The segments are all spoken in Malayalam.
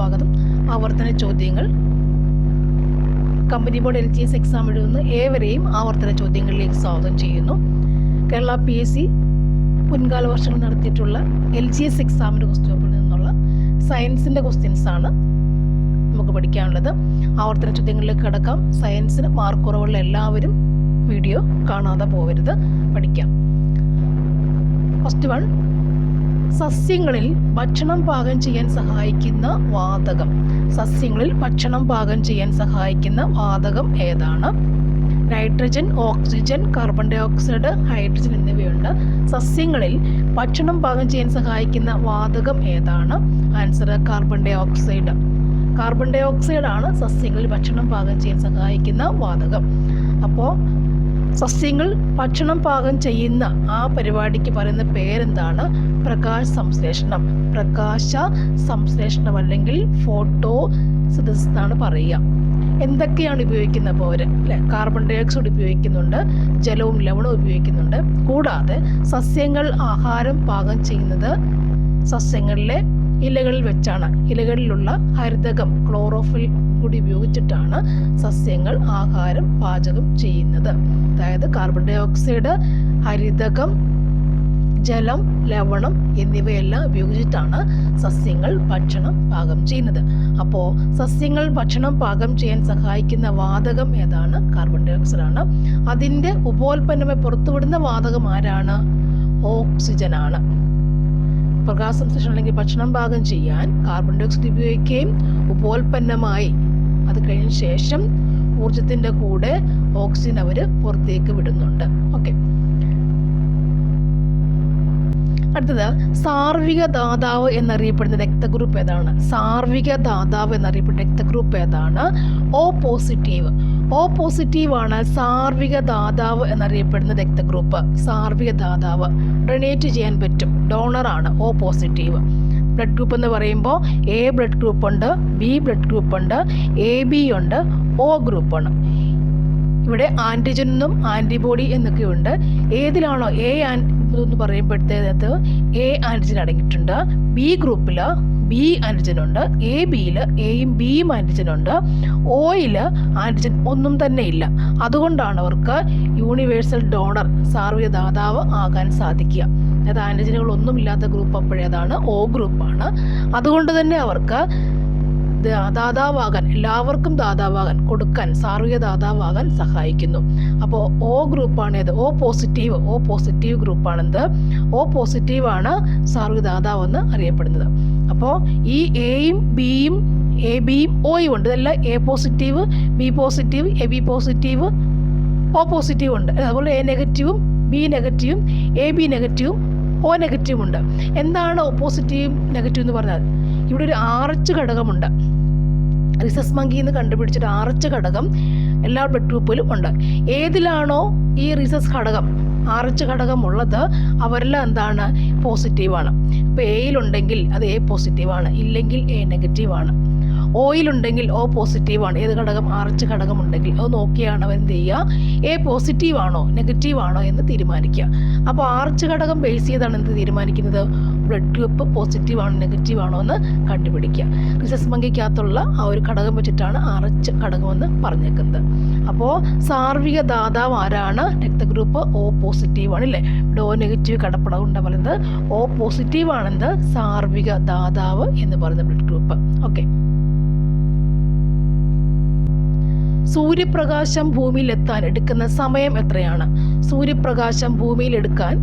സ്വാഗതം. ആവർത്തന ചോദ്യങ്ങൾ. Company board L G S exam എഴുതുന്ന ഏവരെയും ആവർത്തന ചോദ്യങ്ങളിലേക്ക് സ്വാഗതം ചെയ്യുന്നു. കേരള പി എസ് സി മുൻകാല വർഷങ്ങൾ നടത്തിയിട്ടുള്ള എൽ ജി എസ് എക്സാമിന്റെ ക്വസ്റ്റ്യൻ പേപ്പറിൽ നിന്നുള്ള സയൻസിന്റെ ക്വസ്റ്റ്യൻസ് ആണ് നമുക്ക് പഠിക്കാനുള്ളത്. ആവർത്തന ചോദ്യങ്ങളിലേക്ക് കടക്കാം. സയൻസിന് മാർക്ക് കുറവുള്ള എല്ലാവരും വീഡിയോ കാണാതെ പോകരുത് പഠിക്കാം. ഫസ്റ്റ് വൺ സസ്യങ്ങളിൽ ഭക്ഷണം പാകം ചെയ്യാൻ സഹായിക്കുന്ന വാതകം. സസ്യങ്ങളിൽ ഭക്ഷണം പാകം ചെയ്യാൻ സഹായിക്കുന്ന വാതകം ഏതാണ്? Nitrogen oxygen carbon dioxide hydrogen എന്നിവയുണ്ട്. സസ്യങ്ങളിൽ ഭക്ഷണം പാകം ചെയ്യാൻ സഹായിക്കുന്ന വാതകം ഏതാണ്? Answer carbon dioxide carbon dioxide ആണ് സസ്യങ്ങളിൽ ഭക്ഷണം പാകം ചെയ്യാൻ സഹായിക്കുന്ന വാതകം. അപ്പോൾ സസ്യങ്ങൾ ഭക്ഷണം പാകം ചെയ്യുന്ന ആ പരിപാടിക്ക് പറയുന്ന പേരെന്താണ്? പ്രകാശ സംശ്ലേഷണം. പ്രകാശ സംശ്ലേഷണം അല്ലെങ്കിൽ ഫോട്ടോ സിന്തസിസ് എന്നാണ് പറയുക. എന്തൊക്കെയാണ് ഉപയോഗിക്കുന്ന പോര് അല്ലെ? കാർബൺ ഡൈ ഓക്സൈഡ് ഉപയോഗിക്കുന്നുണ്ട് ജലവും ലവണവും ഉപയോഗിക്കുന്നുണ്ട്. കൂടാതെ സസ്യങ്ങൾ ആഹാരം പാകം ചെയ്യുന്നത് സസ്യങ്ങളിലെ ഇലകളിൽ വെച്ചാണ്. ഇലകളിലുള്ള ഹരിതകം ക്ലോറോഫിൽ കൂടി ഉപയോഗിച്ചിട്ടാണ് സസ്യങ്ങൾ ആഹാരം പാചകം ചെയ്യുന്നത്. അതായത് കാർബൺ ഡൈ ഓക്സൈഡ് ഹരിതകം ജലം ലവണം എന്നിവയെല്ലാം ഉപയോഗിച്ചിട്ടാണ് സസ്യങ്ങൾ ഭക്ഷണം പാകം ചെയ്യുന്നത്. അപ്പോൾ സസ്യങ്ങൾ ഭക്ഷണം പാകം ചെയ്യാൻ സഹായിക്കുന്ന വാതകം ഏതാണ്? കാർബൺ ഡൈ ഓക്സൈഡ് ആണ്. അതിന്റെ ഉപോൽപ്പന്നമായി പുറത്തുവിടുന്ന വാതകം ആരാണ്? ഓക്സിജൻ ആണ്. പ്രകാശ സംശ്ലേഷണം അല്ലെങ്കിൽ ഭക്ഷണം പാകം ചെയ്യാൻ കാർബൺ ഡൈ ഓക്സൈഡ് ഉപയോഗിക്കുകയും ഉപോൽപ്പന്നമായി അത് കഴിഞ്ഞ ശേഷം ഊർജത്തിന്റെ കൂടെ ഓക്സിജൻ അവർ പുറത്തേക്ക് വിടുന്നുണ്ട്. ഓക്കെ അടുത്തത് സാർവിക ദാതാവ് എന്നറിയപ്പെടുന്ന രക്തഗ്രൂപ്പ് ഏതാണ്? സാർവിക ദാതാവ് എന്നറിയപ്പെടുന്ന രക്തഗ്രൂപ്പ് ഏതാണ്? ഓ പോസിറ്റീവ് ഓ പോസിറ്റീവ് ആണ് സാർവിക ദാതാവ് എന്നറിയപ്പെടുന്ന രക്തഗ്രൂപ്പ്. സാർവിക ദാതാവ് ഡൊണേറ്റ് ചെയ്യാൻ പറ്റും. ഡോണറാണ് ഓ പോസിറ്റീവ് ബ്ലഡ് ഗ്രൂപ്പ് എന്ന് പറയുമ്പോൾ എ ബ്ലഡ് ഗ്രൂപ്പ് ഉണ്ട് ബി ബ്ലഡ് ഗ്രൂപ്പ് ഉണ്ട് എ ബി ഉണ്ട് ഒ ഗ്രൂപ്പ് ഇവിടെ എന്നും ആന്റിബോഡി എന്നൊക്കെയുണ്ട്. ഏതിലാണോ എ ആൻ എന്ന് പറയുമ്പോഴത്തേത് എ ആന്റിജൻ അടങ്ങിയിട്ടുണ്ട്. ബി ഗ്രൂപ്പിൽ ബി ആന്റിജൻ ഉണ്ട്. എ ബിയിൽ എയും ബിയും ആന്റിജൻ ഉണ്ട്. ഒയിൽ ആന്റിജൻ ഒന്നും തന്നെ ഇല്ല. അതുകൊണ്ടാണ് അവർക്ക് യൂണിവേഴ്സൽ ഡോണർ സാർവിക ദാതാവ് ആകാൻ സാധിക്കുക. അതായത് ആന്റിജനുകൾ ഒന്നും ഇല്ലാത്ത ഗ്രൂപ്പ് അപ്പോഴേതാണ് ഒ ഗ്രൂപ്പാണ് അതുകൊണ്ട് തന്നെ അവർക്ക് ദാതാവാകാൻ എല്ലാവർക്കും ദാതാവാകാൻ കൊടുക്കാൻ സാർവിക ദാതാവാകാൻ സഹായിക്കുന്നു. അപ്പോൾ ഓ ഗ്രൂപ്പാണ് ഏത് ഓ പോസിറ്റീവ് ഓ പോസിറ്റീവ് ഗ്രൂപ്പാണെന്ത് ഓ പോസിറ്റീവാണ് സാർവിക ദാതാവെന്ന് അറിയപ്പെടുന്നത്. അപ്പോൾ ഈ എയും ബിയും എ ബിയും ഒയും ഉണ്ട്. ഇതെല്ലാം A positive B positive A B positive O positive ഉണ്ട്. അതുപോലെ എ നെഗറ്റീവും ബി നെഗറ്റീവും എ ബി നെഗറ്റീവും ഒ നെഗറ്റീവും ഉണ്ട്. എന്താണ് ഓപ്പോസിറ്റീവ് നെഗറ്റീവ് എന്ന് പറഞ്ഞാൽ ഇവിടെ ഒരു ആർച്ച് ഘടകമുണ്ട്. റിസസ് മങ്കി എന്ന് കണ്ടുപിടിച്ചൊരു ആർച്ച് ഘടകം എല്ലാ ബ്ലഡ് ഗ്രൂപ്പിലും ഉണ്ട്. ഏതിലാണോ ഈ റിസസ് ഘടകം ആർച്ച് ഘടകം ഉള്ളത് അവരെല്ലാം എന്താണ്? പോസിറ്റീവാണ് ഇപ്പോൾ എയിലുണ്ടെങ്കിൽ അത് എ പോസിറ്റീവാണ് ഇല്ലെങ്കിൽ എ നെഗറ്റീവാണ് ഓയിലുണ്ടെങ്കിൽ ഓ പോസിറ്റീവാണ് ഏത് ഘടകം? ആർച്ച് ഘടകം ഉണ്ടെങ്കിൽ. അത് നോക്കിയാണ് അവൻ എന്ത് ചെയ്യുക? എ പോസിറ്റീവ് ആണോ? നെഗറ്റീവ് ആണോ എന്ന് തീരുമാനിക്കുക. അപ്പോൾ ആർച്ച് ഘടകം ബേസ് ചെയ്താണ് എന്ത് തീരുമാനിക്കുന്നത്? ബ്ലഡ് ഗ്രൂപ്പ് പോസിറ്റീവ് ആണോ? നെഗറ്റീവ് ആണോ എന്ന് കണ്ടുപിടിക്കുക. റിസസ് മങ്കിക്കകത്തുള്ള ആ ഒരു ഘടകം വെച്ചിട്ടാണ് ആർച്ച് ഘടകമെന്ന് പറഞ്ഞേക്കുന്നത്. അപ്പോൾ സാർവിക ദാതാവ് ആരാണ്? രക്തഗ്രൂപ്പ് ഓ പോസിറ്റീവ് ആണ് അല്ലേ? ഇവിടെ ഓ നെഗറ്റീവ് കടപ്പടം ഉണ്ട് പറയുന്നത്. ഓ പോസിറ്റീവ് ആണെന്ന് സാർവിക ദാതാവ് എന്ന് പറയുന്ന ബ്ലഡ് ഗ്രൂപ്പ് ഓക്കെ സൂര്യപ്രകാശം ഭൂമിയിലെത്താൻ എടുക്കുന്ന സമയം എത്രയാണ്? സൂര്യപ്രകാശം ഭൂമിയിലെടുക്കാൻ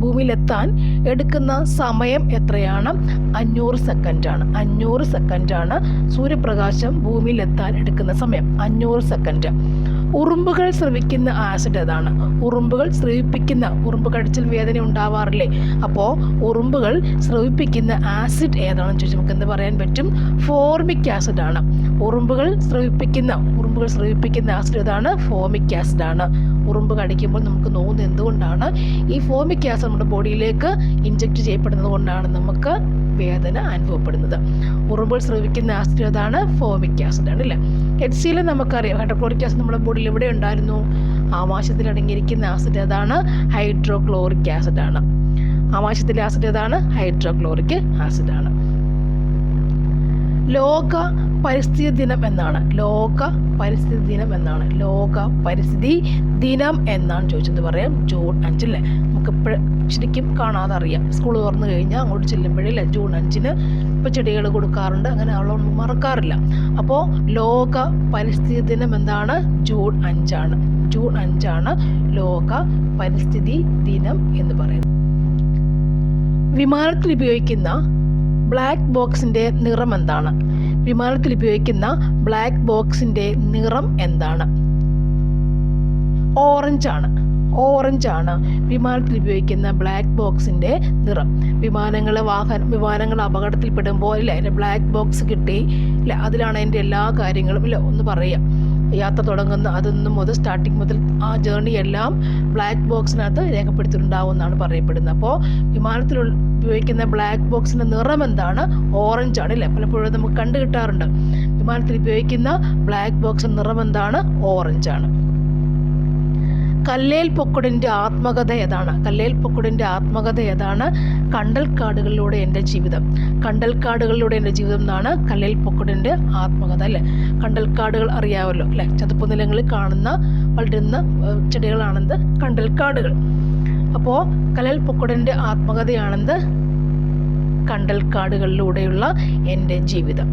ഭൂമിയിലെത്താൻ എടുക്കുന്ന സമയം എത്രയാണ്? അഞ്ഞൂറ് സെക്കൻഡാണ്. അഞ്ഞൂറ് സെക്കൻഡാണ് സൂര്യപ്രകാശം ഭൂമിയിലെത്താൻ എടുക്കുന്ന സമയം. അഞ്ഞൂറ് സെക്കൻഡ്. ഉറുമ്പുകൾ സ്രവിക്കുന്ന ആസിഡ് ഏതാണ്? ഉറുമ്പുകൾ ശ്രവിപ്പിക്കുന്ന ഉറുമ്പ് കടിച്ചിൽ വേദന ഉണ്ടാവാറില്ലേ? അപ്പോൾ ഉറുമ്പുകൾ ശ്രവിപ്പിക്കുന്ന ആസിഡ് ഏതാണെന്ന് ചോദിച്ചാൽ നമുക്ക് എന്ത് പറയാൻ പറ്റും? ഫോർമിക് ആസിഡ് ആണ്. ഉറുമ്പുകൾ ശ്രവിപ്പിക്കുന്ന ഉറുമ്പുകൾ ശ്രവിപ്പിക്കുന്ന ആസിഡ് ഏതാണ്? ഫോമിക് ആസിഡ് ആണ്. ഉറുമ്പ് കടിക്കുമ്പോൾ നമുക്ക് നോവുന്നത് എന്തുകൊണ്ടാണ്? ഈ ഫോമിക് ആസിഡ് നമ്മുടെ ബോഡിയിലേക്ക് ഇഞ്ചക്ട് ചെയ്യപ്പെടുന്നത് കൊണ്ടാണ് നമുക്ക് വേദന അനുഭവപ്പെടുന്നത്. ഉറുമ്പുകൾ സ്രവിക്കുന്ന ആസിഡ് അതാണ് ഫോമിക് ആസിഡ് ആണ് അല്ലേ? എച്ച് സിയിൽ നമുക്കറിയാം ഹൈഡ്രോക്ലോറിക് ആസിഡ് നമ്മുടെ ബോഡിയിൽ എവിടെ ഉണ്ടായിരുന്നു? ആമാശയത്തിൽ അടങ്ങിയിരിക്കുന്ന ആസിഡ് അതാണ് ഹൈഡ്രോക്ലോറിക് ആസിഡ് ആണ്. ആമാശയത്തിലെ ആസിഡ് ഏതാണ്? ഹൈഡ്രോക്ലോറിക് ആസിഡ് ആണ്. ലോക പരിസ്ഥിതി ദിനം എന്നാണ്. ലോക പരിസ്ഥിതി ദിനം എന്നാണ്. ലോക പരിസ്ഥിതി ദിനം എന്നാണ് ചോദിച്ചത് പറയാം. ജൂൺ അഞ്ചല്ലേ നമുക്ക് ഇപ്പോഴും ശരിക്കും കാണാതെ അറിയാം സ്കൂൾ തുറന്നു കഴിഞ്ഞാൽ അങ്ങോട്ട് ചെല്ലുമ്പോഴേ ജൂൺ അഞ്ചിന് ഇപ്പോൾ ചെടികൾ കൊടുക്കാറുണ്ട്. അങ്ങനെ ആളൊന്നും മറക്കാറില്ല. അപ്പോൾ ലോക പരിസ്ഥിതി ദിനം എന്താണ്? ജൂൺ അഞ്ചാണ്. ജൂൺ അഞ്ചാണ് ലോക പരിസ്ഥിതി ദിനം എന്ന് പറയുന്നത്. വിമാനത്തിൽ ഉപയോഗിക്കുന്ന ബ്ലാക്ക് ബോക്സിന്റെ നിറം എന്താണ്? വിമാനത്തിൽ ഉപയോഗിക്കുന്ന ബ്ലാക്ക് ബോക്സിന്റെ നിറം എന്താണ്? ഓറഞ്ച് ആണ്. ഓറഞ്ച് ആണ് വിമാനത്തിൽ ഉപയോഗിക്കുന്ന ബ്ലാക്ക് ബോക്സിന്റെ നിറം. വിമാനങ്ങൾ വാഹന വിമാനങ്ങൾ അപകടത്തിൽപ്പെടുമ്പോൾ ഇല്ല അതിന്റെ ബ്ലാക്ക് ബോക്സ് കിട്ടി. ഇല്ല അതിലാണ് അതിന്റെ എല്ലാ കാര്യങ്ങളും. ഇല്ല ഒന്ന് പറയാം. യാത്ര തുടങ്ങുന്ന അതൊന്നും മുതൽ സ്റ്റാർട്ടിങ് മുതൽ ആ ജേർണി എല്ലാം ബ്ലാക്ക് ബോക്സിനകത്ത് രേഖപ്പെടുത്തിയിട്ടുണ്ടാവും എന്നാണ് പറയപ്പെടുന്നത്. അപ്പോൾ വിമാനത്തിൽ ഉപയോഗിക്കുന്ന ബ്ലാക്ക് ബോക്സിന്റെ നിറം എന്താണ്? ഓറഞ്ച് ആണ് അല്ലേ? പലപ്പോഴും നമുക്ക് കണ്ടു കിട്ടാറുണ്ട് വിമാനത്തിൽ ഉപയോഗിക്കുന്ന ബ്ലാക്ക് ബോക്സിന്റെ നിറം എന്താണ്? ഓറഞ്ച് ആണ്. കല്ലേൽ പൊക്കുടിന്റെ ആത്മകഥ ഏതാണ്? കല്ലേൽ പൊക്കുടിന്റെ ആത്മകഥ ഏതാണ്? കണ്ടൽക്കാടുകളിലൂടെ എന്റെ ജീവിതം. കണ്ടൽക്കാടുകളിലൂടെ എന്റെ ജീവിതം എന്നാണ് കല്ലേൽ പൊക്കുടിന്റെ ആത്മകഥ അല്ലേ? കണ്ടൽക്കാടുകൾ അറിയാമല്ലോ അല്ലേ? ചതുപ്പ് നിലങ്ങളിൽ കാണുന്ന വളരുന്ന ചെടികളാണെന്ത്? കണ്ടൽക്കാടുകൾ. അപ്പോൾ കല്ലേൽ പൊക്കുടിന്റെ ആത്മകഥയാണെന്ത്? കണ്ടൽക്കാടുകളിലൂടെയുള്ള എന്റെ ജീവിതം.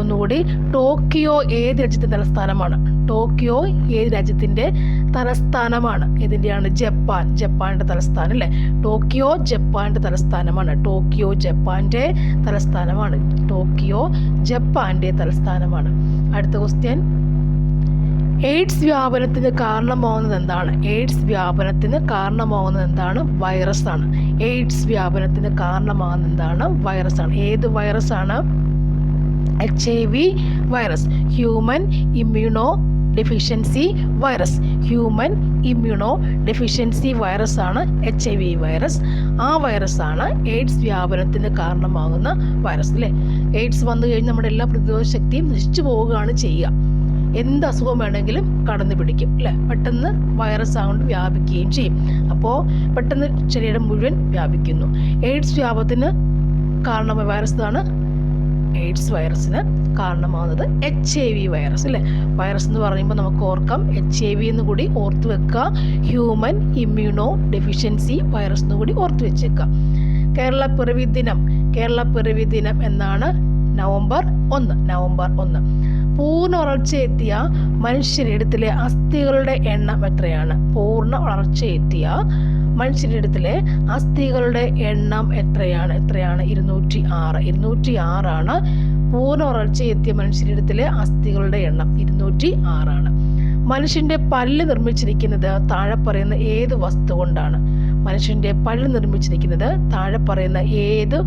ഒന്നുകൂടി ടോക്കിയോ ഏത് രാജ്യത്തിന്റെ തലസ്ഥാനമാണ്? ടോക്കിയോ ഏത് രാജ്യത്തിന്റെ തലസ്ഥാനമാണ്? ഇതിന്റെയാണ് ജപ്പാൻ. ജപ്പാന്റെ തലസ്ഥാനം അല്ലേ? ടോക്കിയോ ജപ്പാന്റെ തലസ്ഥാനമാണ്. ടോക്കിയോ ജപ്പാന്റെ തലസ്ഥാനമാണ്. ടോക്കിയോ ജപ്പാന്റെ തലസ്ഥാനമാണ്. അടുത്ത ക്വസ്റ്റ്യൻ എയ്ഡ്സ് വ്യാപനത്തിന് കാരണമാവുന്നത് എന്താണ്? എയ്ഡ്സ് വ്യാപനത്തിന് കാരണമാവുന്നത് എന്താണ്? വൈറസാണ് എയ്ഡ്സ് വ്യാപനത്തിന് കാരണമാവുന്നത് എന്താണ്? വൈറസാണ് ഏത് വൈറസാണ് H I V virus. Human immunodeficiency virus. Human immunodeficiency virus ആണ് എച്ച് ഐ വി വൈറസ്. ആ വൈറസാണ് എയ്ഡ്സ് വ്യാപനത്തിന് കാരണമാകുന്ന വൈറസ് അല്ലേ? എയ്ഡ്സ് വന്നു കഴിഞ്ഞാൽ നമ്മുടെ എല്ലാ പ്രതിരോധ ശക്തിയും നശിച്ചു പോവുകയാണ് ചെയ്യുക. എന്ത് അസുഖം വേണമെങ്കിലും കടന്നു പിടിക്കും അല്ലേ? പെട്ടെന്ന് വൈറസ് ആകൊണ്ട് വ്യാപിക്കുകയും ചെയ്യും. അപ്പോൾ പെട്ടെന്ന് ശരീരം മുഴുവൻ വ്യാപിക്കുന്നു. എയ്ഡ്സ് വ്യാപത്തിന് കാരണമായ വൈറസ് ആണ് എയ്ഡ്സ് വൈറസിന് കാരണമാകുന്നത് എച്ച് ഐ വി വൈറസ് അല്ലേ? വൈറസ് എന്ന് പറയുമ്പോൾ നമുക്ക് ഓർക്കാം എച്ച് ഐ വി എന്ന് കൂടി ഓർത്ത് വെക്കുക ഹ്യൂമൻ ഇമ്മ്യൂണോ ഡെഫിഷ്യൻസി വൈറസ് എന്ന് കൂടി ഓർത്ത് വെച്ചേക്കുക. കേരള പിറവി ദിനം കേരള പിറവി ദിനം എന്നാണ് നവംബർ ഒന്ന് നവംബർ ഒന്ന്. പൂർണ വളർച്ചയെത്തിയ മനുഷ്യരിടത്തിലെ അസ്ഥികളുടെ എണ്ണം എത്രയാണ്? പൂർണ വളർച്ചയെത്തിയ മനുഷ്യരിടത്തിലെ അസ്ഥികളുടെ എണ്ണം എത്രയാണ്? എത്രയാണ്? ഇരുന്നൂറ്റി ആറ് ഇരുന്നൂറ്റി ആറാണ് പൂർണ വളർച്ചയെത്തിയ മനുഷ്യരിടത്തിലെ അസ്ഥികളുടെ എണ്ണം. ഇരുന്നൂറ്റി ആറാണ് മനുഷ്യന്റെ പല്ല് നിർമ്മിച്ചിരിക്കുന്നത് താഴെ പറയുന്ന ഏത് വസ്തു കൊണ്ടാണ്? മനുഷ്യന്റെ പല്ല് നിർമ്മിച്ചിരിക്കുന്നത് താഴെ പറയുന്ന ഏത്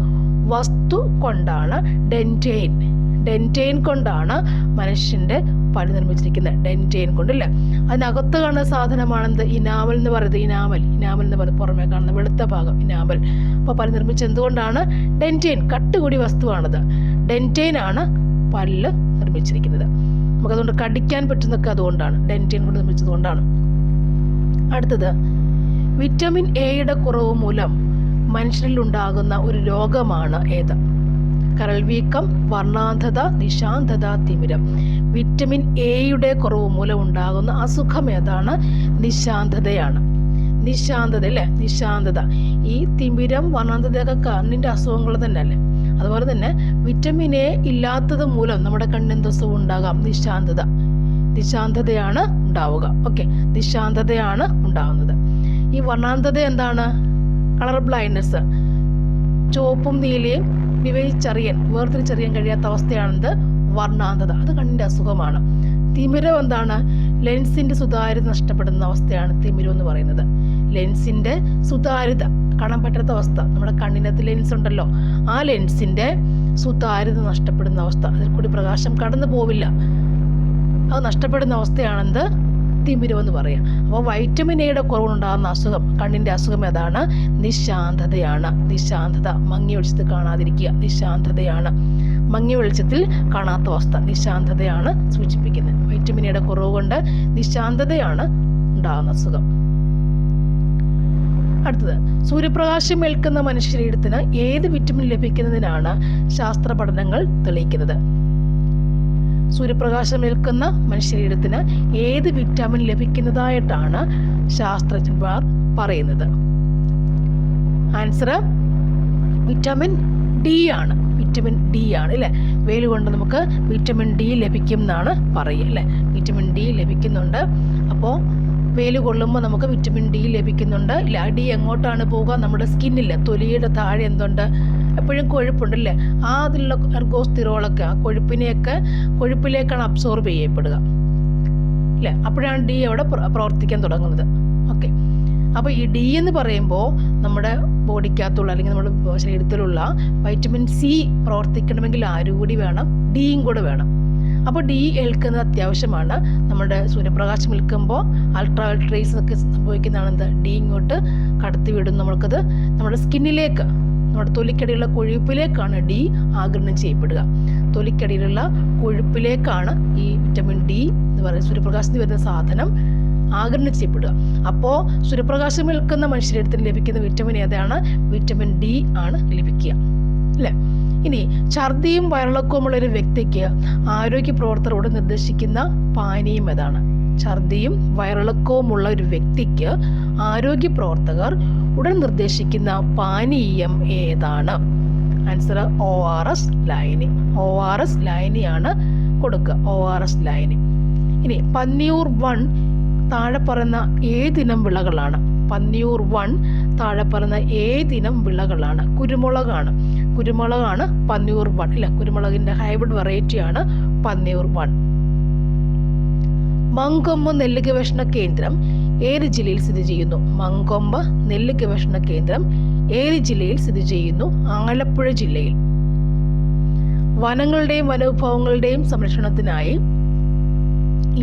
വസ്തു കൊണ്ടാണ്? ഡെന്റെയിൻ ഡെന്റെയിൻ കൊണ്ടാണ് മനുഷ്യന്റെ പല്ല് നിർമ്മിച്ചിരിക്കുന്നത്. ഡെന്റെയിൻ കൊണ്ടല്ലേ? അതിനകത്ത് കാണുന്ന സാധനമാണെന്ത്? ഇനാമൽ എന്ന് പറയുന്നത് ഇനാമൽ. ഇനാമൽ എന്ന് പറയുന്നത് പുറമേ കാണുന്ന വെളുത്ത ഭാഗം ഇനാമൽ. അപ്പോൾ പല്ല് നിർമ്മിച്ചത് എന്തുകൊണ്ടാണ്? ഡെന്റെയിൻ കട്ടുകൂടി വസ്തുവാണത്. ഡെന്റെയിൻ ആണ് പല്ല് നിർമ്മിച്ചിരിക്കുന്നത്. നമുക്കതുകൊണ്ട് കടിക്കാൻ പറ്റുന്നൊക്കെ അതുകൊണ്ടാണ്. ഡെന്റെയിൻ കൊണ്ട് നിർമ്മിച്ചത് കൊണ്ടാണ്. അടുത്തത് വിറ്റമിൻ എയുടെ കുറവ് മൂലം മനുഷ്യരിൽ ഉണ്ടാകുന്ന ഒരു രോഗമാണ് ഏത്? കരൾവീക്കം വർണാന്ധത നിശാന്തത തിമിരം. വിറ്റമിൻ എയുടെ കുറവ് മൂലം ഉണ്ടാകുന്ന അസുഖം ഏതാണ്? നിശാന്തതയാണ് നിശാന്തത അല്ലേ? നിശാന്തത ഈ തിമിരം വർണാന്ധതയൊക്കെ കണ്ണിന്റെ അസുഖങ്ങൾ തന്നെ അല്ലേ അതുപോലെ തന്നെ വിറ്റമിൻ എ ഇല്ലാത്തത് മൂലം നമ്മുടെ കണ്ണിന് അസുഖം ഉണ്ടാകാം? നിശാന്തത നിശാന്തതയാണ് ഉണ്ടാവുക. ഓക്കെ നിശാന്തതയാണ് ഉണ്ടാകുന്നത്. ഈ വർണാന്തത എന്താണ്? കളർ ബ്ലൈൻഡ്നെസ് ചുവപ്പും നീലയും വിവേചിച്ചറിയാൻ വേർതിരിച്ചറിയാൻ കഴിയാത്ത അവസ്ഥയാണെന്ത്? വർണാന്തത. അത് കണ്ണിന്റെ അസുഖമാണ്. തിമിരം എന്താണ്? ലെൻസിന്റെ സുതാര്യത നഷ്ടപ്പെടുന്ന അവസ്ഥയാണ് തിമിരം എന്ന് പറയുന്നത്. ലെൻസിന്റെ സുതാര്യത കാണാൻ പറ്റാത്ത അവസ്ഥ. നമ്മുടെ കണ്ണിനകത്ത് ലെൻസ് ഉണ്ടല്ലോ. ആ ലെൻസിന്റെ സുതാര്യത നഷ്ടപ്പെടുന്ന അവസ്ഥ. അതിൽ കൂടി പ്രകാശം കടന്നു പോവില്ല അത് നഷ്ടപ്പെടുന്ന അവസ്ഥയാണെന്ത്? തിമിരം എന്ന് പറയാം. അപ്പോൾ വൈറ്റമിൻ എയുടെ കുറവുണ്ടാകുന്ന അസുഖം കണ്ണിന്റെ അസുഖം ഏതാണ്? നിശാന്തതയാണ്. നിശാന്തത മങ്ങി ഒഴിച്ചത് കാണാതിരിക്കുക. നിശാന്തതയാണ്. മങ്ങി വെളിച്ചത്തിൽ കാണാത്ത അവസ്ഥ. നിശാന്തതയാണ് സൂചിപ്പിക്കുന്നത്. വൈറ്റമിൻ എയുടെ കുറവ് കൊണ്ട് നിശാന്തതയാണ് ഉണ്ടാകുന്ന അസുഖം. അടുത്തത് സൂര്യപ്രകാശം ഏൽക്കുന്ന മനുഷ്യരീരത്തിന് ഏത് വിറ്റമിൻ ലഭിക്കുന്നതിനാണ് ശാസ്ത്ര പഠനങ്ങൾ തെളിയിക്കുന്നത്? സൂര്യപ്രകാശം ഏൽക്കുന്ന മനുഷ്യരീരത്തിന് ഏത് വിറ്റാമിൻ ലഭിക്കുന്നതായിട്ടാണ് ശാസ്ത്രജ്ഞന്മാർ പറയുന്നത്? ആൻസർ വിറ്റാമിൻ ഡി ആണ്. വിറ്റമിൻ ഡി ആണ് അല്ലേ? വെയിൽ കൊണ്ട് നമുക്ക് വിറ്റമിൻ ഡി ലഭിക്കും എന്നാണ് പറയുക അല്ലേ? വിറ്റമിൻ ഡി ലഭിക്കുന്നുണ്ട്. അപ്പോൾ വെയിൽ കൊള്ളുമ്പോൾ നമുക്ക് വിറ്റമിൻ ഡി ലഭിക്കുന്നുണ്ട്. ഇല്ല ഡി എങ്ങോട്ടാണ് പോവുക? നമ്മുടെ സ്കിന്നിൽ തൊലിയുടെ താഴെ എന്തുണ്ട്? എപ്പോഴും കൊഴുപ്പുണ്ടല്ലേ? ആ അതിലുള്ള എർഗോസ്തിറോളൊക്കെ ആ കൊഴുപ്പിനെയൊക്കെ കൊഴുപ്പിലേക്കാണ് അബ്സോർബ് ചെയ്യപ്പെടുക. അല്ലേ അപ്പോഴാണ് ഡി അവിടെ പ്ര- പ്രവർത്തിക്കാൻ തുടങ്ങുന്നത്. ഓക്കെ അപ്പോൾ ഈ ഡി എന്ന് പറയുമ്പോൾ നമ്മുടെ ബോഡിക്കകത്തുള്ള അല്ലെങ്കിൽ നമ്മുടെ ശരീരത്തിലുള്ള വൈറ്റമിൻ സി പ്രവർത്തിക്കണമെങ്കിൽ ആരും കൂടി വേണം ഡിയും കൂടെ വേണം. അപ്പോൾ ഡി ഏൽക്കുന്നത് അത്യാവശ്യമാണ്. നമ്മുടെ സൂര്യപ്രകാശം ഏൽക്കുമ്പോൾ അൾട്രാ റേസ് ഒക്കെ സംഭവിക്കുന്നതാണ് ഡി ഇങ്ങോട്ട് കടത്തി വിടും നമ്മൾക്കത്. നമ്മുടെ സ്കിന്നിലേക്ക് നമ്മുടെ തൊലിക്കടിയിലുള്ള കൊഴുപ്പിലേക്കാണ് ഡി ആഗിരണം ചെയ്യപ്പെടുക. തൊലിക്കടിയിലുള്ള കൊഴുപ്പിലേക്കാണ് ഈ വിറ്റമിൻ ഡി എന്ന് പറയുന്നത് സൂര്യപ്രകാശത്തിൽ വരുന്ന സാധനം ആഗിരണം ചെയ്യപ്പെടുക. അപ്പോൾ സൂര്യപ്രകാശം നിൽക്കുന്ന മനുഷ്യരീരത്തിന് ലഭിക്കുന്ന വിറ്റമിൻ ഏതാണ്? വിറ്റമിൻ ഡി ആണ് ലഭിക്കുക. അല്ലേ? ഇനി ഛർദിയും വയറിളക്കവുമുള്ള ഒരു വ്യക്തിക്ക് ആരോഗ്യ പ്രവർത്തകരോട് നിർദ്ദേശിക്കുന്ന പാനീയം ഏതാണ്? ഛർദിയും വയറിളക്കവുമുള്ള ഒരു വ്യക്തിക്ക് ആരോഗ്യ പ്രവർത്തകർ ഉടൻ നിർദ്ദേശിക്കുന്ന പാനീയം ഏതാണ്? ആൻസർ ഒ ആർ എസ് ലൈനി ഒ ആർ എസ് ലൈനിയാണ് കൊടുക്കുക. ഒ ആർ എസ് ലൈനി ഇനി പന്നിയൂർ വൺ താഴെ പറയുന്ന ഏതിനം വിളകളാണ്. പന്നിയൂർ വൺ താഴെ പറയുന്ന ഏതിനം വിളകളാണ്. കുരുമുളകാണ്. കുരുമുളകാണ് പന്നിയൂർ വൺ. ഇല്ല കുരുമുളകിന്റെ ഹൈബ്രിഡ് വെറൈറ്റിയാണ് പന്നിയൂർ വൺ. മങ്കൊമ്പ് നെല്ല് ഗവേഷണ കേന്ദ്രം ഏത് ജില്ലയിൽ സ്ഥിതി ചെയ്യുന്നു? മങ്കൊമ്പ് നെല്ല് ഗവേഷണ കേന്ദ്രം ഏത് ജില്ലയിൽ സ്ഥിതി ചെയ്യുന്നു? ആലപ്പുഴ ജില്ലയിൽ. വനങ്ങളുടെയും വനവിഭവങ്ങളുടെയും സംരക്ഷണത്തിനായി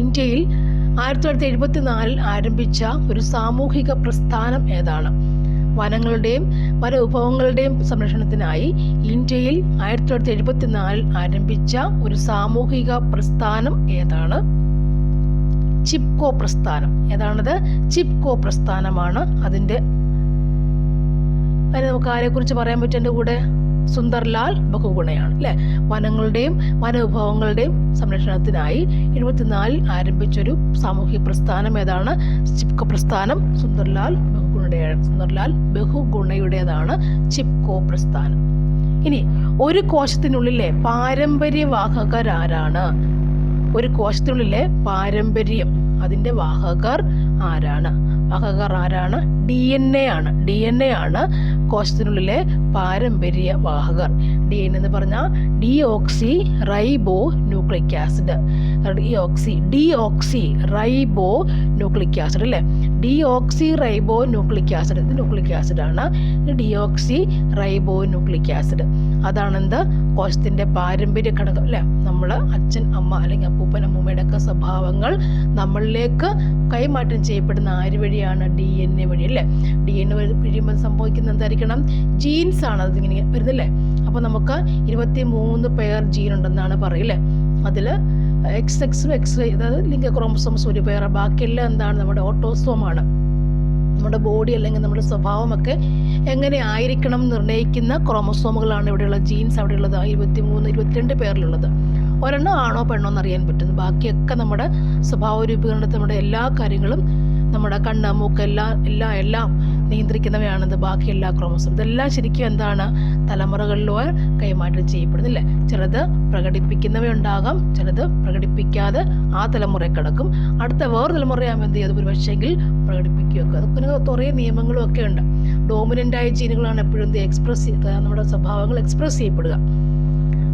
ഇന്ത്യയിൽ ആയിരത്തി തൊള്ളായിരത്തി എഴുപത്തിനാലിൽ ആരംഭിച്ച ഒരു സാമൂഹിക പ്രസ്ഥാനം ഏതാണ്? വനങ്ങളുടെയും വനവിഭവങ്ങളുടെയും സംരക്ഷണത്തിനായി ഇന്ത്യയിൽ ആയിരത്തി തൊള്ളായിരത്തി എഴുപത്തിനാലിൽ ആരംഭിച്ച ഒരു സാമൂഹിക പ്രസ്ഥാനം ഏതാണ്? ചിപ്കോ പ്രസ്ഥാനം. ഏതാണത്? ചിപ്കോ പ്രസ്ഥാനമാണ് അതിന്റെ അതിന് നമുക്ക് ആരെക്കുറിച്ച് പറയാൻ പറ്റും എന്റെ കൂടെ? സുന്ദർലാൽ ബഹുഗുണയാണ് അല്ലേ? വനങ്ങളുടെയും വനവിഭവങ്ങളുടെയും സംരക്ഷണത്തിനായി എഴുപത്തിനാലിൽ ആരംഭിച്ചൊരു സാമൂഹ്യ പ്രസ്ഥാനം ഏതാണ്? ചിപ്കോ പ്രസ്ഥാനം സുന്ദർലാൽ ബഹുഗുണയുടെ സുന്ദർലാൽ ബഹുഗുണയുടേതാണ് ചിപ്കോ പ്രസ്ഥാനം. ഇനി ഒരു കോശത്തിനുള്ളിലെ പാരമ്പര്യവാഹകരാരാണ്? ഒരു കോശത്തിനുള്ളിലെ പാരമ്പര്യം. അതിന്റെ വാഹകർ ആരാണ്? വാഹകർ ആരാണ്? ഡി എൻ എ ആണ്. ഡി എൻ എ ആണ് കോശത്തിനുള്ളിലെ പാരമ്പര്യ വാഹകർ ഡി എൻ എന്ന് പറഞ്ഞാൽ deoxyribonucleic acid deoxy deoxyribonucleic acid അല്ലേ? Deoxyribonucleic acid ഇത് ന്യൂക്ലിക് ആസിഡ് ആണ്? Deoxyribonucleic acid അതാണെന്ത്? കോശത്തിന്റെ പാരമ്പര്യ ഘടകം അല്ലേ? നമ്മൾ അച്ഛൻ അമ്മ അല്ലെങ്കിൽ അപ്പൂപ്പൻ അമ്മൂമ്മയുടെ ഒക്കെ സ്വഭാവങ്ങൾ നമ്മളിലേക്ക് കൈമാറ്റം ചെയ്യപ്പെടുന്ന ആര് വഴിയാണ് ഡി എൻ എ വഴി അല്ലേ? ഡി എൻ എ വഴിയുമ്പോൾ സംഭവിക്കുന്നത് എന്തായിരിക്കണം? ജീൻസ് ആണ് അതിങ്ങനെ വരുന്നില്ലേ? അപ്പോൾ നമുക്ക് ഇരുപത്തി മൂന്ന് പെയർ ജീൻ ഉണ്ടെന്നാണ് പറയില്ലേ അതിൽ എക്സ് എക്സ് എക്സ് അതായത് ലിംഗ ക്രോമസോംസ് ഒരു പെയർ ബാക്കിയെല്ലാം എന്താണ്? നമ്മുടെ ഓട്ടോസോമാണ് നമ്മുടെ ബോഡി അല്ലെങ്കിൽ നമ്മുടെ സ്വഭാവമൊക്കെ എങ്ങനെ ആയിരിക്കണം നിർണയിക്കുന്ന ക്രോമസോമുകളാണ് ഇവിടെയുള്ള ജീൻസ് അവിടെയുള്ളത്. ഇരുപത്തി മൂന്ന് ഇരുപത്തിരണ്ട് പേരിലുള്ളത് ഒരെണ്ണം ആണോ പെണ്ണോ എന്നറിയാൻ പറ്റുന്നു. ബാക്കിയൊക്കെ നമ്മുടെ സ്വഭാവ രൂപീകരണത്തിൽ നമ്മുടെ എല്ലാ കാര്യങ്ങളും നമ്മുടെ കണ്ണ് മൂക്ക് എല്ലാം എല്ലാം എല്ലാം നിയന്ത്രിക്കുന്നവയാണത് ബാക്കി എല്ലാ ക്രോമസും ഇതെല്ലാം ശരിക്കും എന്താണ്? തലമുറകളിലോ കൈമാറ്റം ചെയ്യപ്പെടുന്നില്ലേ. ചിലത് പ്രകടിപ്പിക്കുന്നവയുണ്ടാകാം ചിലത് പ്രകടിപ്പിക്കാതെ ആ തലമുറയിൽ കിടക്കും. അടുത്ത വേറെ തലമുറയാകുമ്പോൾ എന്ത് ചെയ്യും? അത് ഒരുപക്ഷെങ്കിൽ പ്രകടിപ്പിക്കുകയൊക്കെ. അതൊക്കെ കുറേ നിയമങ്ങളും ഒക്കെ ഉണ്ട്. ഡോമിനന്റായ ജീനുകളാണ് എപ്പോഴും എക്സ്പ്രസ് നമ്മുടെ സ്വഭാവങ്ങൾ എക്സ്പ്രസ് ചെയ്യപ്പെടുക.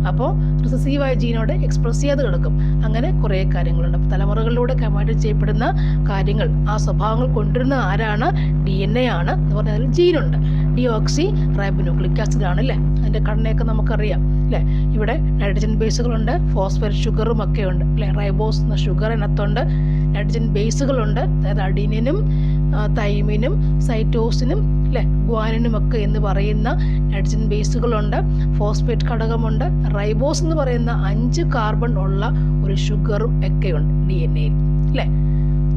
അപ്പോൾ റിസസീവായ ജീനോട് എക്സ്പ്രസ് ചെയ്ത് കിടക്കും. അങ്ങനെ കുറേ കാര്യങ്ങളുണ്ട്. അപ്പോൾ തലമുറകളിലൂടെ കൈമാറ്റം ചെയ്യപ്പെടുന്ന കാര്യങ്ങൾ ആ സ്വഭാവങ്ങൾ കൊണ്ടുവരുന്ന ആരാണ്? ഡി എൻ എ ആണ് എന്ന് പറഞ്ഞാൽ ജീനുണ്ട്. ഡിയോക്സി റൈബോന്യൂക്ലിക് ആസിഡ് ആണ് അല്ലേ അതിന്റെ ഘടനയൊക്കെ നമുക്കറിയാം അല്ലേ? ഇവിടെ നൈട്രജൻ ബേസുകളുണ്ട് ഫോസ്ഫറസ് ഷുഗറും ഒക്കെ ഉണ്ട് അല്ലേ? റൈബോസ് എന്ന ഷുഗർ ഇനത്തുണ്ട് നൈട്രജൻ ബേസുകളുണ്ട് അതായത് അഡിനിനും തൈമിനും സൈറ്റോസിനും അല്ലേ? ഗ്വാനിനും ഒക്കെ എന്ന് പറയുന്ന നൈട്രജൻ ബേസുകളുണ്ട് ഫോസ്ഫേറ്റ് ഘടകമുണ്ട്. റൈബോസ് എന്ന് പറയുന്ന അഞ്ച് കാർബൺ ഉള്ള ഒരു ഷുഗറും ഒക്കെയുണ്ട് ഡി എൻ എയിൽ അല്ലേ?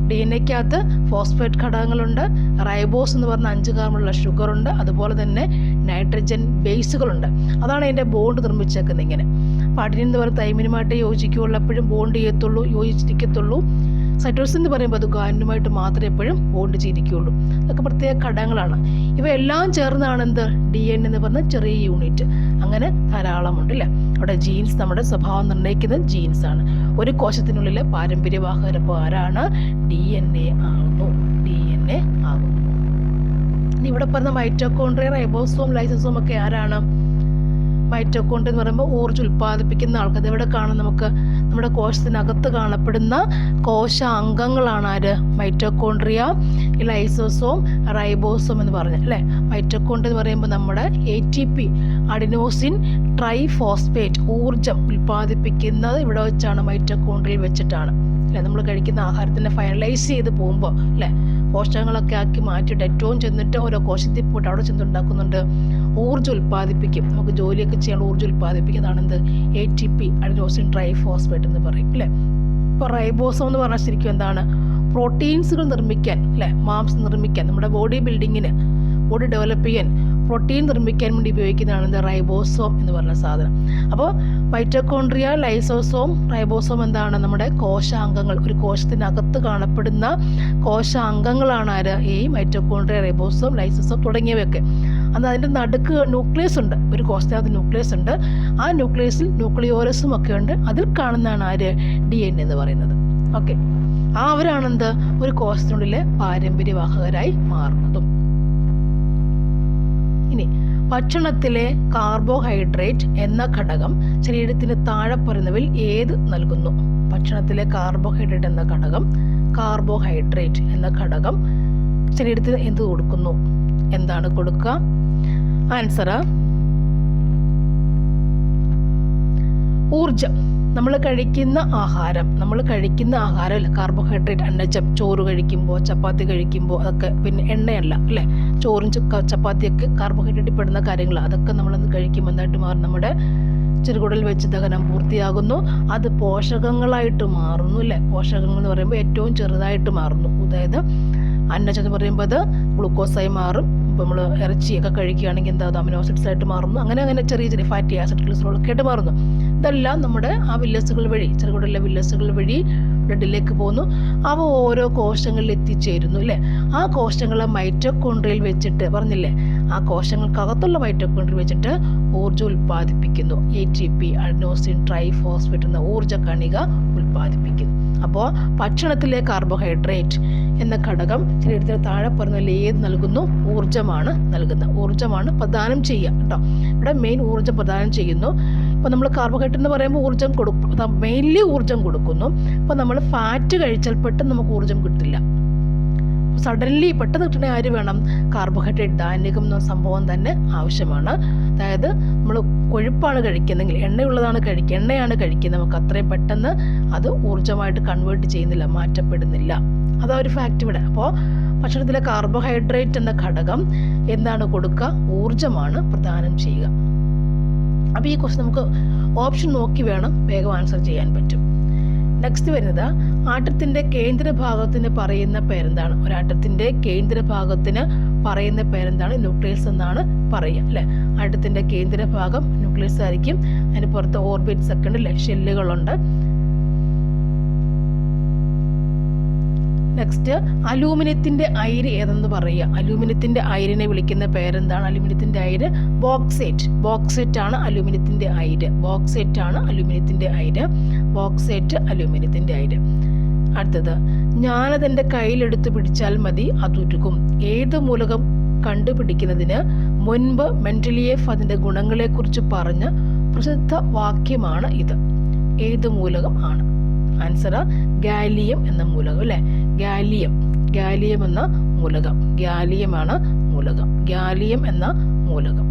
ഡി എൻ എക്കകത്ത് ഫോസ്ഫേറ്റ് ഘടകങ്ങളുണ്ട് റൈബോസ് എന്ന് പറഞ്ഞ അഞ്ച് കാർബണുള്ള ഷുഗറുണ്ട് അതുപോലെ തന്നെ നൈട്രജൻ ബേസുകളുണ്ട് അതാണ് അതിന്റെ ബോണ്ട് നിർമ്മിച്ചേക്കുന്നത് ഇങ്ങനെ. അഡിനിൻ എന്ന് പറയുന്ന തൈമിനുമായിട്ട് യോജിക്കുകയുള്ളൂ എപ്പോഴും ബോണ്ട് ചെയ്യത്തുള്ളൂ യോജിച്ചിരിക്കത്തുള്ളൂ. സൈറ്റോസിൻ എന്ന് പറയുമ്പോൾ അത് ഗാനുമായിട്ട് മാത്രമേ എപ്പോഴും ബോണ്ട് ചെയ്തിരിക്കുകയുള്ളൂ. അതൊക്കെ പ്രത്യേക ഘടകങ്ങളാണ്. ഇവയെല്ലാം ചേർന്നാണ് എന്ത്? ഡി എൻ എന്ന് പറഞ്ഞ ചെറിയ യൂണിറ്റ് അങ്ങനെ ധാരാളമുണ്ട് അല്ലേ അവിടെ ജീൻസ് നമ്മുടെ സ്വഭാവം നിർണയിക്കുന്ന ജീൻസ് ആണ്. ഒരു കോശത്തിനുള്ളിലെ പാരമ്പര്യവാഹകരപ്പോൾ ആരാണ്? ഡി എൻ എ ആകുന്നു ഡി എൻ എ ആകുന്നു ഇവിടെ പറഞ്ഞ മൈറ്റോകോൺട്രിയ റൈബോസോം ലൈസോസോം ഒക്കെ ആരാണ്? മൈറ്റോകോൺട്രി എന്ന് പറയുമ്പോൾ ഊർജം ഉൽപ്പാദിപ്പിക്കുന്ന ആൾക്കാർ അതെവിടെ കാണാം നമുക്ക്. നമ്മുടെ കോശത്തിനകത്ത് കാണപ്പെടുന്ന കോശ അംഗങ്ങളാണ് ആര് മൈറ്റോകോൺട്രിയ ലൈസോസോം റൈബോസോം എന്ന് പറഞ്ഞ അല്ലേ? മൈറ്റക്കോണ്ട് എന്ന് പറയുമ്പോൾ നമ്മുടെ A T P adenosine triphosphate ഊർജം ഉൽപ്പാദിപ്പിക്കുന്നത് ഇവിടെ വെച്ചാണ് മൈറ്റക്കോണ്ടിൽ വെച്ചിട്ടാണ്. അല്ലേ? നമ്മൾ കഴിക്കുന്ന ആഹാരത്തിനെ ഫൈനലൈസ് ചെയ്ത് പോകുമ്പോൾ അല്ലേ? പോഷകങ്ങളൊക്കെ ആക്കി മാറ്റിയിട്ട് ഏറ്റവും ചെന്നിട്ട് ഓരോ കോശത്തിൽ പോയിട്ട് അവിടെ ചെന്നുണ്ടാക്കുന്നുണ്ട്. ഊർജം ഉൽപ്പാദിപ്പിക്കും. നമുക്ക് ജോലിയൊക്കെ ചെയ്യാൻ ഊർജം ഉൽപ്പാദിപ്പിക്കുന്നതാണ് എന്ത് A T P adenosine triphosphate എന്ന് പറയും അല്ലേ? ഇപ്പോൾ റൈബോസം എന്ന് പറഞ്ഞാൽ ശരിക്കും എന്താണ്? പ്രോട്ടീൻസുകൾ നിർമ്മിക്കാൻ അല്ലേ? മാംസം നിർമ്മിക്കാൻ നമ്മുടെ ബോഡി ബിൽഡിങ്ങിന് ബോഡി ഡെവലപ്പ് ചെയ്യാൻ പ്രോട്ടീൻ നിർമ്മിക്കാൻ വേണ്ടി ഉപയോഗിക്കുന്നതാണ് എന്ത്? റൈബോസോം എന്ന് പറഞ്ഞ സാധനം. അപ്പോൾ മൈറ്റോകോൺട്രിയ ലൈസോസോം റൈബോസോം എന്താണ്? നമ്മുടെ കോശാംഗങ്ങൾ ഒരു കോശത്തിനകത്ത് കാണപ്പെടുന്ന കോശാംഗങ്ങളാണ് ആര്? ഈ മൈറ്റോകോൺട്രിയ റൈബോസോം ലൈസോസോം തുടങ്ങിയവയൊക്കെ. അന്ന് അതിന്റെ നടുക്ക് ന്യൂക്ലിയസ് ഉണ്ട്. ഒരു കോശത്തിനകത്ത് ന്യൂക്ലിയസ് ഉണ്ട്. ആ ന്യൂക്ലിയസിൽ ന്യൂക്ലിയോറസും ഒക്കെ ഉണ്ട്. അതിൽ കാണുന്നതാണ് ആര്? ഡി എൻ എന്ന് പറയുന്നത്. ഓക്കെ ആ അവരാണെന്ത്? ഒരു കോശത്തിനുള്ളിലെ പാരമ്പര്യവാഹകരായി മാറുന്നതും. ഇനി ഭക്ഷണത്തിലെ കാർബോഹൈഡ്രേറ്റ് എന്ന ഘടകം ശരീരത്തിന് താഴെ പറയുന്നവയിൽ ഏത് നൽകുന്നു? ഭക്ഷണത്തിലെ കാർബോഹൈഡ്രേറ്റ് എന്ന ഘടകം കാർബോഹൈഡ്രേറ്റ് എന്ന ഘടകം ശരീരത്തിന് എന്ത് കൊടുക്കുന്നു? എന്താണ് കൊടുക്കുക? ആൻസർ ഊർജം നമ്മൾ കഴിക്കുന്ന ആഹാരം നമ്മൾ കഴിക്കുന്ന ആഹാരം കാർബോഹൈഡ്രേറ്റ് അന്നജം ചോറ് കഴിക്കുമ്പോൾ ചപ്പാത്തി കഴിക്കുമ്പോൾ അതൊക്കെ പിന്നെ എണ്ണയല്ല അല്ലേ? ചോറും ചപ്പാത്തിയൊക്കെ കാർബോഹൈഡ്രേറ്റ് പെടുന്ന കാര്യങ്ങൾ അതൊക്കെ നമ്മളൊന്ന് കഴിക്കുമ്പോൾ എന്തായിട്ട് മാറും. നമ്മുടെ ചെറുകുടൽ വെച്ച് ദഹനം പൂർത്തിയാകുന്നു. അത് പോഷകങ്ങളായിട്ട് മാറുന്നു അല്ലേ? പോഷകങ്ങൾ എന്ന് പറയുമ്പോൾ ഏറ്റവും ചെറുതായിട്ട് മാറുന്നു. അതായത് അന്നജം എന്ന് പറയുമ്പോൾ അത് ഗ്ലൂക്കോസായി മാറും. ഇപ്പോൾ നമ്മൾ ഇറച്ചിയൊക്കെ കഴിക്കുകയാണെങ്കിൽ എന്താ അമിനോസിഡ്സ് ആയിട്ട് മാറുന്നു. അങ്ങനെ അങ്ങനെ ചെറിയ ചെറിയ ഫാറ്റി ആസിഡ് കൊളസ്ട്രോളൊക്കെ ആയിട്ട് മാറുന്നു. ഇതെല്ലാം നമ്മുടെ ആ വില്ലസുകൾ വഴി ചെറുകുടലിലെ വില്ലസുകൾ വഴി ബ്ലഡിലേക്ക് പോകുന്നു അവ ഓരോ കോശങ്ങളിൽ എത്തിച്ചേരുന്നു അല്ലേ? ആ കോശങ്ങളെ മൈറ്റോകോൺട്രിയയിൽ വെച്ചിട്ട് പറഞ്ഞില്ലേ? ആ കോശങ്ങൾക്കകത്തുള്ള മൈറ്റോകോൺട്രിയൽ വെച്ചിട്ട് ഊർജം ഉൽപ്പാദിപ്പിക്കുന്നു. A T P adenosine triphosphate എന്ന ഊർജ കണിക ഉൽപ്പാദിപ്പിക്കുന്നു. അപ്പോൾ ഭക്ഷണത്തിലെ കാർബോഹൈഡ്രേറ്റ് എന്ന ഘടകം ശരീരത്തിന് താഴെ പറഞ്ഞ ഏത് നൽകുന്നു? ഊർജമാണ് നൽകുന്നത്. ഊർജമാണ് പ്രദാനം ചെയ്യുക കേട്ടോ. ഇവിടെ മെയിൻ ഊർജം പ്രദാനം ചെയ്യുന്നു. ഇപ്പോൾ നമ്മൾ കാർബോഹൈഡ്രേറ്റ് എന്ന് പറയുമ്പോൾ ഊർജം കൊടുക്കും. മെയിൻലി ഊർജം കൊടുക്കുന്നു. അപ്പോൾ നമ്മൾ ഫാറ്റ് കഴിച്ചാൽ പെട്ടെന്ന് നമുക്ക് ഊർജം കിട്ടില്ല. സഡൻലി പെട്ടെന്ന് കിട്ടണ ആര് വേണം. കാർബോഹൈഡ്രേറ്റ് ധാന്യകം എന്ന സംഭവം തന്നെ ആവശ്യമാണ്. അതായത് നമ്മൾ കൊഴുപ്പാണ് കഴിക്കുന്നെങ്കിൽ എണ്ണയുള്ളതാണ് കഴിക്കുക. എണ്ണയാണ് കഴിക്കുന്നത്. നമുക്ക് അത്രയും പെട്ടെന്ന് അത് ഊർജമായിട്ട് കൺവേർട്ട് ചെയ്യുന്നില്ല മാറ്റപ്പെടുന്നില്ല. അതാ ഒരു ഫാക്റ്റ് ഇവിടെ. അപ്പോൾ ഭക്ഷണത്തിലെ കാർബോഹൈഡ്രേറ്റ് എന്ന ഘടകം എന്താണ് കൊടുക്കുക? ഊർജമാണ് പ്രദാനം ചെയ്യുക. അപ്പോൾ ഈ ക്വസ്റ്റ്യൻ നമുക്ക് ഓപ്ഷൻ നോക്കി വേണം വേഗം ആൻസർ ചെയ്യാൻ പറ്റും. നെക്സ്റ്റ് വരുന്നത് ആട്ടത്തിന്റെ കേന്ദ്രഭാഗത്തിന് പറയുന്ന പേരെന്താണ്? ഒരാട്ടത്തിന്റെ കേന്ദ്രഭാഗത്തിന് പറയുന്ന പേരെന്താണ്? ന്യൂക്ലിയസ് എന്നാണ് പറയുക അല്ലേ? ആട്ടത്തിന്റെ കേന്ദ്രഭാഗം ന്യൂക്ലിയസ് ആയിരിക്കും. അതിന് പുറത്ത് ഓർബിറ്റ്സ് ഒക്കെ ഉണ്ട് ഷെല്ലുകളുണ്ട്. നെക്സ്റ്റ് അലൂമിനിയത്തിന്റെ അയിര് ഏതെന്ന് പറയുക. അലൂമിനിയത്തിന്റെ അയിരിനെ വിളിക്കുന്ന പേരെന്താണ്? അലൂമിനിയത്തിന്റെ അയിര് ബോക്സേറ്റ്. ബോക്സേറ്റ് ആണ് അലൂമിനിയത്തിന്റെ അയിര്. ബോക്സേറ്റ് ആണ് അലൂമിനിയത്തിന്റെ അയിര്. ബോക്സേറ്റ് അലൂമിനിയത്തിന്റെ അയിര്. അടുത്തത് ഞാനതെന്റെ കയ്യിലെടുത്ത് പിടിച്ചാൽ മതി അതുരുകും ഏത് മൂലകം കണ്ടുപിടിക്കുന്നതിന് മുൻപ് മെന്റലിയേഫ് അതിന്റെ ഗുണങ്ങളെക്കുറിച്ച് പറഞ്ഞ പ്രസിദ്ധ വാക്യമാണ് ഇത്. ഏത് മൂലകം ആണ്? ആൻസർ ഗാലിയം എന്ന മൂലകം അല്ലേ? ഗാലിയം ഗാലിയം എന്ന മൂലകം. ഗാലിയമാണ് മൂലകം. ഗാലിയം എന്ന മൂലകം.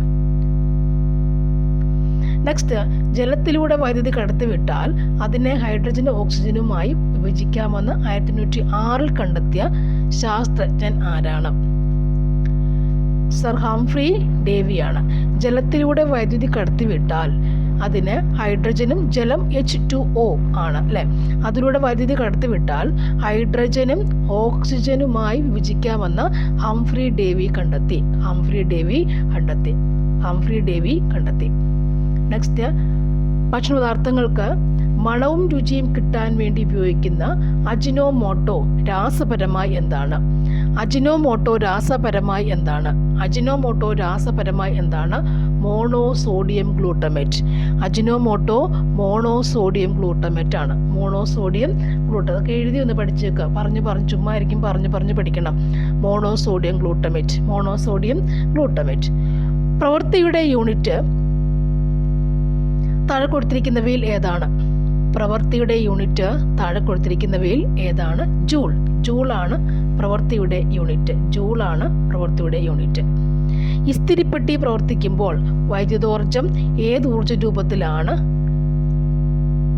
നെക്സ്റ്റ് ജലത്തിലൂടെ വൈദ്യുതി കടത്തിവിട്ടാൽ അതിനെ ഹൈഡ്രജനും ഓക്സിജനുമായി വിഭജിക്കാമെന്ന് ആയിരത്തി എണ്ണൂറ്റി ആറിൽ കണ്ടെത്തിയ ശാസ്ത്രജ്ഞൻ ആരാണ്? സർ ഹംഫ്രി ഡേവിയാണ്. ജലത്തിലൂടെ വൈദ്യുതി കടത്തിവിട്ടാൽ അതിന് ഹൈഡ്രജനും ജലം എച്ച് ടു ഒ ആണ് അല്ലേ? അതിലൂടെ വൈദ്യുതി കടത്തിവിട്ടാൽ ഹൈഡ്രജനും ഓക്സിജനുമായി വിഭജിക്കാമെന്ന് ഹംഫ്രി ഡേവി കണ്ടെത്തി. ഹംഫ്രി ഡേവി കണ്ടെത്തി. ഹംഫ്രി ഡേവി കണ്ടെത്തി. നെക്സ്റ്റ് ഭക്ഷണപദാർത്ഥങ്ങൾക്ക് മണവും രുചിയും കിട്ടാൻ വേണ്ടി ഉപയോഗിക്കുന്ന അജിനോമോട്ടോ രാസപരമായി എന്താണ്? അജിനോമോട്ടോ രാസപരമായി എന്താണ്? അജിനോമോട്ടോ രാസപരമായി എന്താണ്? Monosodium glutamate. Ajinomoto monosodium glutamate ആണ്. മോണോ സോഡിയം ഗ്ലൂട്ട അതൊക്കെ എഴുതി ഒന്ന് പഠിച്ചേക്കുക പറഞ്ഞു പറഞ്ഞു ചുമ്മാ ആയിരിക്കും പറഞ്ഞു പറഞ്ഞു പഠിക്കണം. Monosodium glutamate. Monosodium glutamate. പ്രവൃത്തിയുടെ യൂണിറ്റ് താഴെ കൊടുത്തിരിക്കുന്നവയിൽ ഏതാണ്? പ്രവൃത്തിയുടെ യൂണിറ്റ് താഴെ കൊടുത്തിരിക്കുന്നവയിൽ ഏതാണ്? ജൂൾ. ജൂളാണ് പ്രവൃത്തിയുടെ യൂണിറ്റ്. ജൂളാണ് പ്രവൃത്തിയുടെ യൂണിറ്റ്. ഇസ്തിരിപ്പെട്ടി പ്രവർത്തിക്കുമ്പോൾ വൈദ്യുതോർജം ഏത് ഊർജ രൂപത്തിലാണ്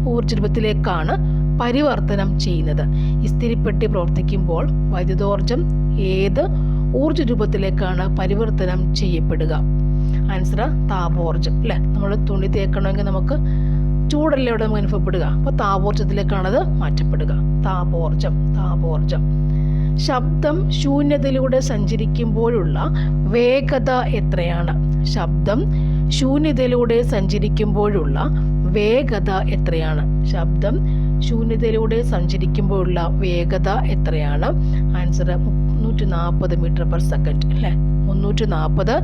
ഊർജ രൂപത്തിലേക്കാണ് പരിവർത്തനം ചെയ്യുന്നത്. ഇസ്തിരിപ്പെട്ടി പ്രവർത്തിക്കുമ്പോൾ വൈദ്യുതോർജം ഏത് ഊർജ രൂപത്തിലേക്കാണ് പരിവർത്തനം ചെയ്യപ്പെടുക? ആൻസർ താപോർജം അല്ലേ? നമ്മൾ തുണി തേക്കണമെങ്കിൽ നമുക്ക് ചൂടല്ലേ ഇവിടെ നമുക്ക് അനുഭവപ്പെടുക? അപ്പോൾ താപോർജത്തിലേക്കാണത് മാറ്റപ്പെടുക. താപോർജം താപോർജം ശബ്ദം ശൂന്യതയിലൂടെ സഞ്ചരിക്കുമ്പോഴുള്ള വേഗത എത്രയാണ്? ശബ്ദം ശൂന്യതയിലൂടെ സഞ്ചരിക്കുമ്പോഴുള്ള വേഗത എത്രയാണ്? ശബ്ദം ശൂന്യതയിലൂടെ സഞ്ചരിക്കുമ്പോഴുള്ള വേഗത എത്രയാണ്? ആൻസർ മുന്നൂറ്റി നാൽപ്പത് മീറ്റർ പെർ സെക്കൻഡ് അല്ലേ? മുന്നൂറ്റി നാൽപ്പത്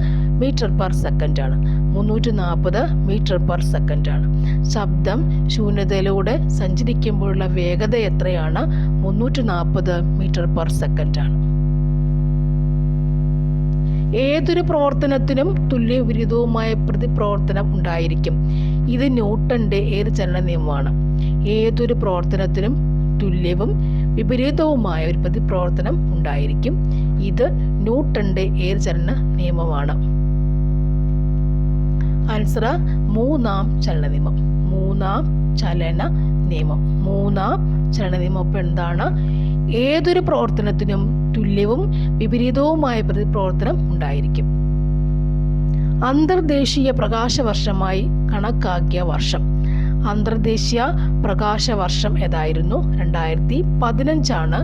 മീറ്റർ പെർ സെക്കൻഡ് ആണ്. മുന്നൂറ്റി നാൽപ്പത് മീറ്റർ പെർ സെക്കൻഡ് ആണ്. ശബ്ദം ശൂന്യതയിലൂടെ സഞ്ചരിക്കുമ്പോഴുള്ള വേഗത എത്രയാണ്? മുന്നൂറ്റി നാൽപ്പത് മീറ്റർ പെർ സെക്കൻഡ് ആണ്. ഏതൊരു പ്രവർത്തനത്തിനും തുല്യ വിരുദ്ധവുമായ പ്രതിപ്രവർത്തനം ഉണ്ടായിരിക്കും. ഇത് ന്യൂട്ടന്റെ ഏത് ചലന നിയമമാണ്? ഏതൊരു പ്രവർത്തനത്തിനും തുല്യവും വിപരീതവുമായ ഒരു പ്രതിപ്രവർത്തനം ഉണ്ടായിരിക്കും. ഇത് ന്യൂട്ടന്റെ ഏത് ചലന നിയമമാണ്? ആൻസർ മൂന്നാം ചലന നിയമം. മൂന്നാം ചലന നിയമം. മൂന്നാം ചലന നിയമം ഇപ്പം എന്താണ്? ഏതൊരു പ്രവർത്തനത്തിനും തുല്യവും വിപരീതവുമായ പ്രതിപ്രവർത്തനം ഉണ്ടായിരിക്കും. അന്തർദേശീയ പ്രകാശവർഷമായി കണക്കാക്കിയ വർഷം. അന്തർദേശീയ പ്രകാശവർഷം ഏതായിരുന്നു? രണ്ടായിരത്തി പതിനഞ്ചാണ്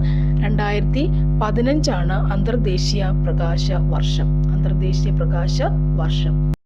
രണ്ടായിരത്തി പതിനഞ്ചാണ് അന്തർദേശീയ പ്രകാശ വർഷം അന്തർദേശീയ പ്രകാശ വർഷം